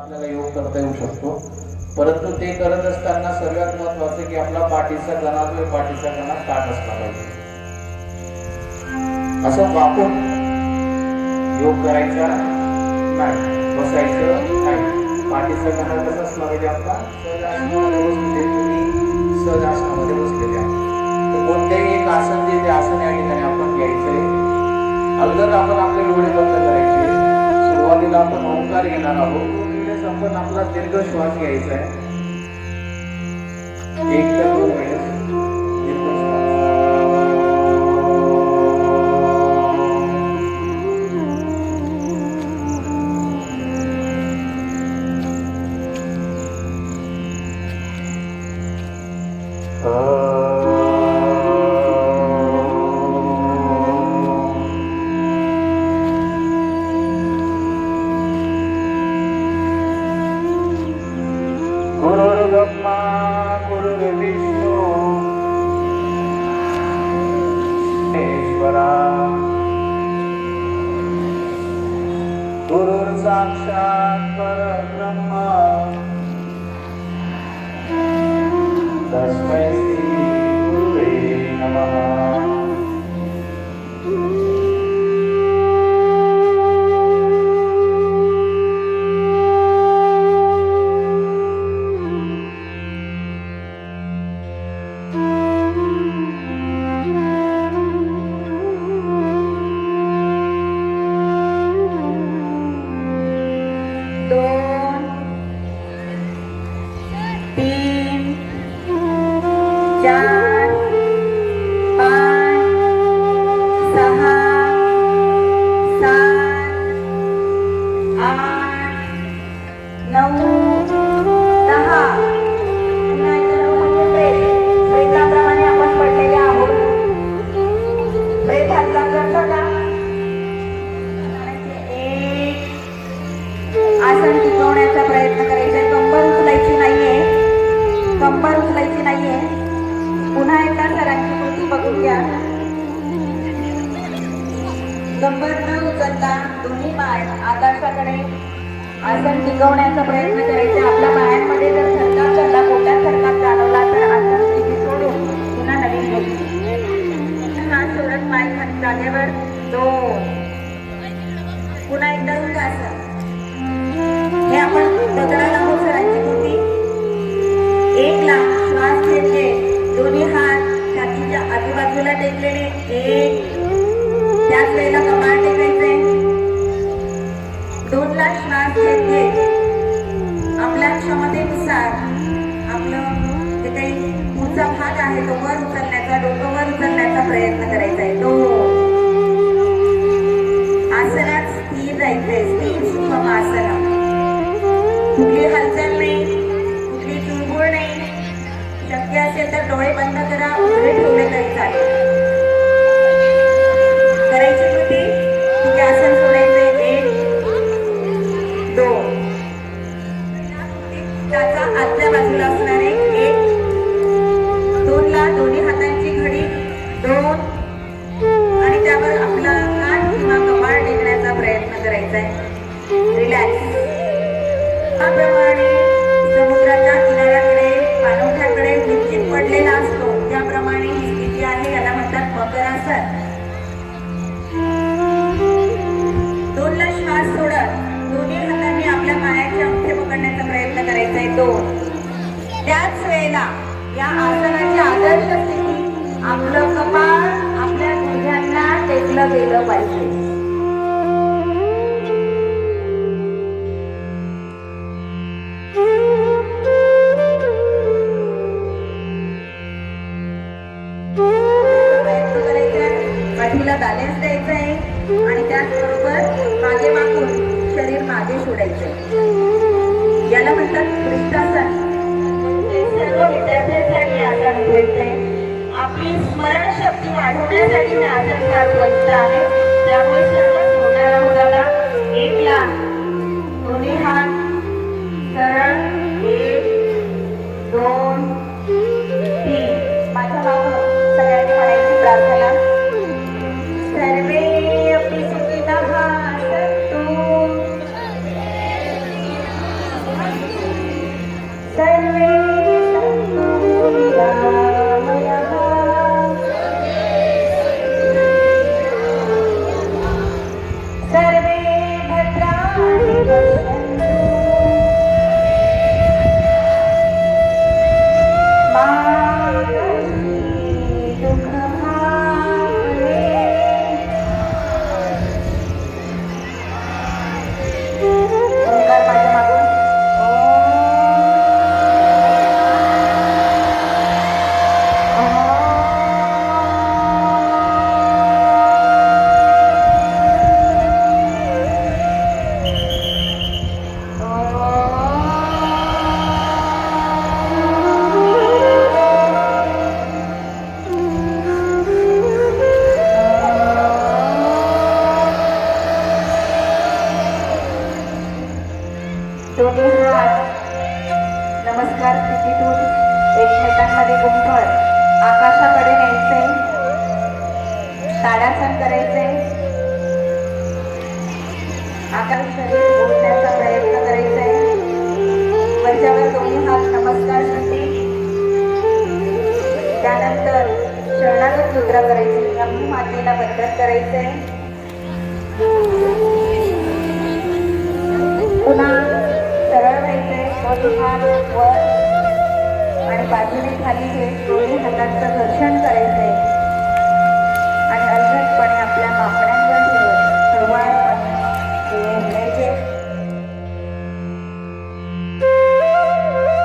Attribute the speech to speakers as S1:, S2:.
S1: आपल्याला योग करता येऊ शकतो. परंतु ते करत असताना सर्वात महत्वाचं की आपला पाठीचा कणा जो पाठीचा कणा ताट असला पाहिजे. असं वाकून योग करायचा नाही बसायचं नाही. पाठीचा कणा कसा असला पाहिजे आपला सहजासनामध्ये बसलेले तुम्ही सहजासनामध्ये बसलेले आहे तर कोणतेही एक आसन जे ते आसन या ठिकाणी आपण घ्यायचंय. अगोदर आपण आपले डोळे बंद करायचे. सुरुवातीला आपण ओंकार घेणार आहोत. आपण आपला दीर्घ श्वास घ्यायचा आहे. एक तर दोन वेळेस दीर्घ श्वास. गुरुर्ब्रह्मा गुरुर्विष्णू ईश्वरा गुरुर् साक्षात परब्रह्म तस्मै
S2: करता दोन्ही पाय आकाशाकडे आसन टिकवण्याचा प्रयत्न करायचा. आपल्या पायांमध्ये जर सरकार झाला पोटात सरकार जाणवला तर आसन स्थिती सोडून पुन्हा नवीन बघू हात सोडत पाय जागेवर दोन. पुन्हा एकदा आसन दोन श्वास घेतले. आपल्या क्षमतेनुसार आपलं जे काही पुढचा भाग आहे तो वर उचलण्याचा डोकं वर उचलण्याचा प्रयत्न करायचा आहे. तो बघा दोन्ही हातांची घडी दोन आणि त्यावर आपला हात किंवा कपाळ टेकण्याचा प्रयत्न करायचा आहे रिलॅक्स त्याप्रमाणे समुद्राच्या किनाऱ्याकडे पाणवठ्याकडे निश्चित पडलेला असतो. त्याप्रमाणे ही स्थिती आहे याला म्हणतात मकरासन. दोनला श्वास सोडत दोन्ही हातांनी आपल्या पायाचे अंगठे पकडण्याचा प्रयत्न करायचा आहे दोन त्याच वेळेला या आसनाची आदर्श स्थिती आपलं कपाळ आपल्या गुडघ्यांना टेकलं गेलं पाहिजे. प्रयत्न पाठीला बॅलन्स द्यायचा आहे आणि त्याचबरोबर मागे वाकून शरीर मागे सोडायचं याला म्हणतात आसन उपयुक्त आपली स्मरणशक्ती वाढवण्यासाठी मी आसन फार आहे. त्यामुळे सर्व छोट्या मुलाला एक लाख. दोन्ही हात सरळ. दोन्ही हात नमस्कार स्थितीतून एकमेकांमध्ये गुंफर आकाशाकडे न्यायचे. ताडासन करायचे. आकाश शरीर ओढण्याचा प्रयत्न करायचा. आहे वरच्यावर दोन्ही हात नमस्कारसाठी त्यानंतर शरणागत मुद्रा करायची. ब्रह्म मातेला बंधन करायचंय पुन्हा व्हायचंय हात वर. आणि बाजूने खाली हे दोन्ही हातांचं घर्षण करायचं.